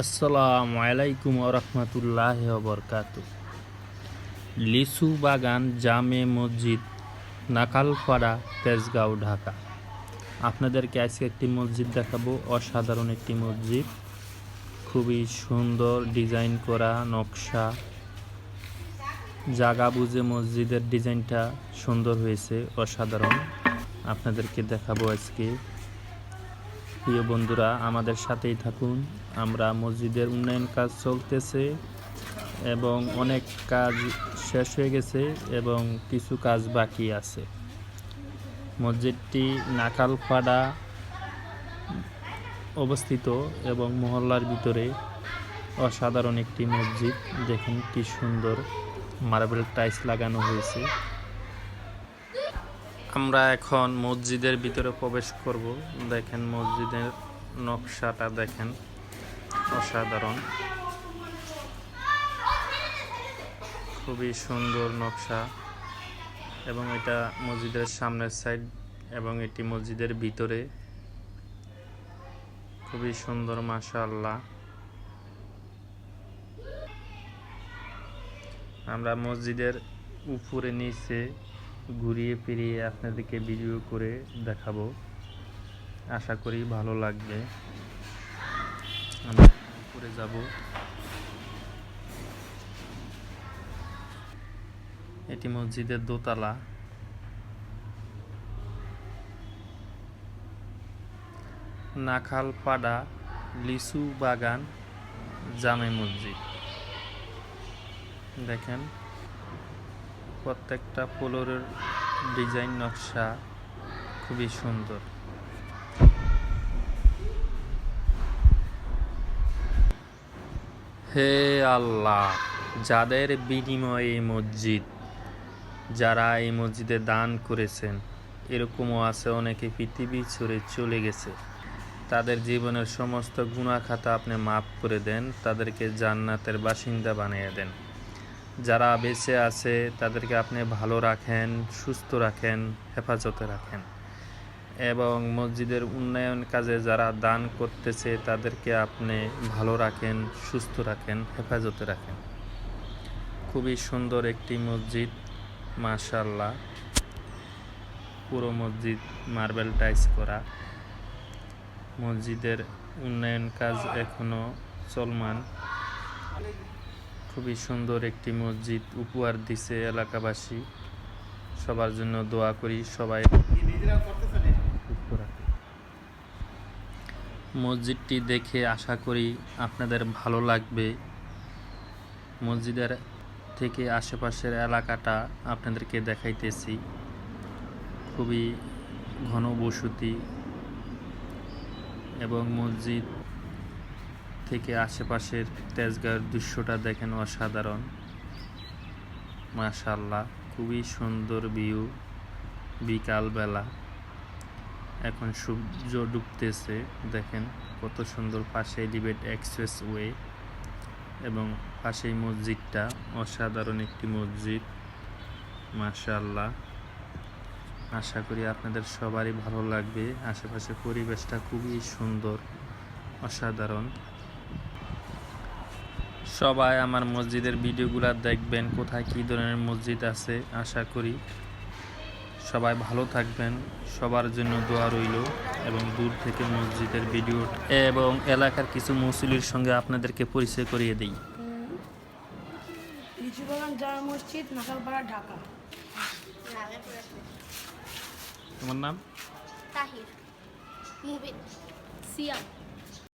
আসসালামু আলাইকুম রহমতুল্লাহ বরকাত লিচু বাগান জামে মসজিদ, নাকালপাড়া, তেজগাঁও, ঢাকা। আপনাদেরকে আজকে একটি মসজিদ দেখাবো, অসাধারণ একটি মসজিদ। খুবই সুন্দর ডিজাইন করা নকশা। জাগা বুঝে মসজিদের ডিজাইনটা সুন্দর হয়েছে, অসাধারণ। আপনাদেরকে দেখাবো আজকে। প্রিয় বন্ধুরা, আমাদের সাথেই থাকুন। আমরা মসজিদের উন্নয়ন কাজ চলতেছে এবং অনেক কাজ শেষ হয়ে গেছে এবং কিছু কাজ বাকি আছে। মসজিদটি নাকালপাড়া অবস্থিত এবং মহল্লার ভিতরে অসাধারণ একটি মসজিদ। দেখুন কি সুন্দর মার্বেল টাইলস লাগানো হয়েছে। আমরা এখন মসজিদের ভিতরে প্রবেশ করব। দেখেন মসজিদের নকশাটা দেখেন। অসাধারণ। খুবই সুন্দর নকশা। এবং এটা মসজিদের সামনের সাইড এবং এটি মসজিদের ভিতরে। খুবই সুন্দর, মাশাআল্লাহ। আমরা মসজিদের উপরে নিচে ঘুরিয়ে ফিরিয়ে আপনাদেরকে ভিডিও করে দেখাবো। আশা করি ভালো লাগবে। আমরা উপরে যাব। এটি মসজিদের দোতলা। নাখালপাড়া লিচু বাগান জামে মসজিদ। দেখেন। প্রত্যেকটা ফ্লোরের ডিজাইন নকশা খুবই সুন্দর। হে আল্লাহ, যাদের বিনিময়ে এই মসজিদ, যারা এই মসজিদে দান করেছেন, এরকমও আছে অনেকে পৃথিবী ছড়ে চলে গেছে। তাদের জীবনের সমস্ত গুণাখাতা আপনি মাফ করে দেন, তাদেরকে জান্নাতের বাসিন্দা বানিয়ে দেন। যারা বেঁচে আছে, তাদেরকে আপনি ভালো রাখেন, সুস্থ রাখেন, হেফাজতে রাখেন। এবং মসজিদের উন্নয়ন কাজে যারা দান করতেছে, তাদেরকে আপনি ভালো রাখেন, সুস্থ রাখেন, হেফাজতে রাখেন। খুবই সুন্দর একটি মসজিদ মাশাল্লাহ পুরো মসজিদ মার্বেল টাইস করা। মসজিদের উন্নয়ন কাজ এখনও চলমান। খুবই সুন্দর একটি মসজিদ উপহার দিছে এলাকাবাসী। সবার জন্য দোয়া করি সবাই। মসজিদটি দেখে আশা করি আপনাদের ভালো লাগবে। মসজিদের থেকে আশেপাশের এলাকাটা আপনাদেরকে দেখাইতেছি। খুবই ঘন বসতি এবং মসজিদ থেকে আশেপাশের তেজগাঁর দৃশ্যটা দেখেন অসাধারণ। মাশাল্লাহ খুবই সুন্দর ভিউ বিকালবেলা। এখন সূর্য ডুবতেছে, দেখেন কত সুন্দর পাশে ডিবেট এক্সপ্রেস ওয়ে এবং পাশেই মসজিদটা, অসাধারণ একটি মসজিদ। মাশাল্লাহ আশা করি আপনাদের সবারই ভালো লাগবে। আশেপাশে পরিবেশটা খুবই সুন্দর, অসাধারণ। সবাই আমার মসজিদের ভিডিওগুলো দেখবেন কোথায় কী ধরনের মসজিদ আছে আশা করি সবাই ভালো থাকবেন। সবার জন্য দোয়া রইল এবং দূর থেকে মসজিদের ভিডিও এবং এলাকার কিছু মুসলির সঙ্গে আপনাদেরকে পরিচয় করিয়ে দিই। লিচু জামা মসজিদ নাকালপাড়া ঢাকা। তোমার নাম? তাহির। মুবিন। সিয়াম।